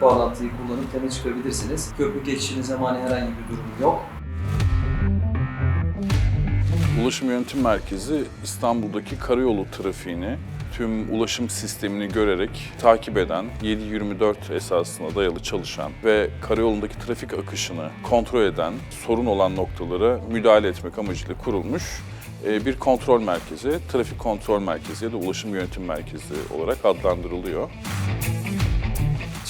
bağlantıyı kullanıp teme çıkabilirsiniz. Köprü geçişinin zamanı herhangi bir durum yok. Ulaşım Yönetim Merkezi İstanbul'daki karayolu trafiğini tüm ulaşım sistemini görerek takip eden, 7-24 esasına dayalı çalışan ve karayolundaki trafik akışını kontrol eden, sorun olan noktalara müdahale etmek amacıyla kurulmuş e, bir kontrol merkezi, trafik kontrol merkezi ya da ulaşım yönetim merkezi olarak adlandırılıyor.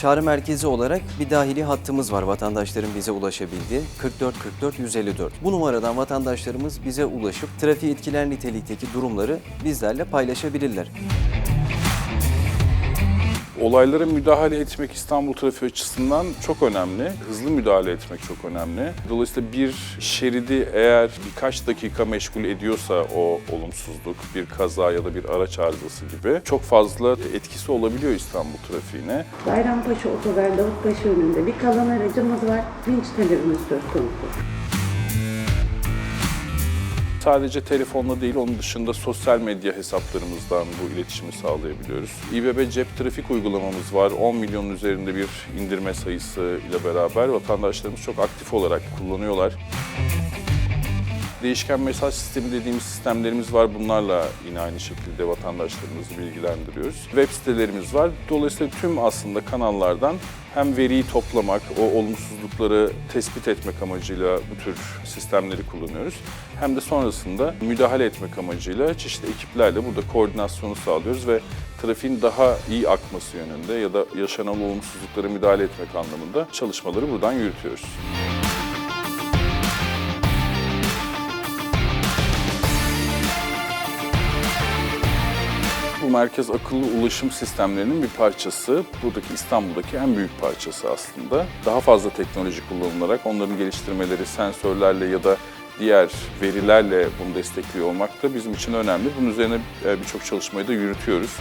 Çağrı merkezi olarak bir dahili hattımız var vatandaşların bize ulaşabildiği 44 44 154. Bu numaradan vatandaşlarımız bize ulaşıp trafiği etkiler nitelikteki durumları bizlerle paylaşabilirler. Olaylara müdahale etmek İstanbul trafiği açısından çok önemli. Hızlı müdahale etmek çok önemli. Dolayısıyla bir şeridi eğer birkaç dakika meşgul ediyorsa o olumsuzluk, bir kaza ya da bir araç arızası gibi çok fazla etkisi olabiliyor İstanbul trafiğine. Bayrampaşa Otogar Davutpaşa önünde bir kalan aracımız var. Vinç talebimiz söz konusu. Sadece telefonla değil, onun dışında sosyal medya hesaplarımızdan bu iletişimi sağlayabiliyoruz. İBB cep trafik uygulamamız var. 10 milyonun üzerinde bir indirme sayısı ile beraber vatandaşlarımız çok aktif olarak kullanıyorlar. Değişken mesaj sistemi dediğimiz sistemlerimiz var. Bunlarla yine aynı şekilde vatandaşlarımızı bilgilendiriyoruz. Web sitelerimiz var. Dolayısıyla tüm aslında kanallardan hem veriyi toplamak, o olumsuzlukları tespit etmek amacıyla bu tür sistemleri kullanıyoruz. Hem de sonrasında müdahale etmek amacıyla çeşitli ekiplerle burada koordinasyonu sağlıyoruz ve trafiğin daha iyi akması yönünde ya da yaşanan olumsuzluklara müdahale etmek anlamında çalışmaları buradan yürütüyoruz. Bu merkez akıllı ulaşım sistemlerinin bir parçası. Buradaki İstanbul'daki en büyük parçası aslında. Daha fazla teknoloji kullanılarak onların geliştirmeleri sensörlerle ya da diğer verilerle bunu destekliyor olmak da bizim için önemli. Bunun üzerine e, birçok çalışmayı da yürütüyoruz.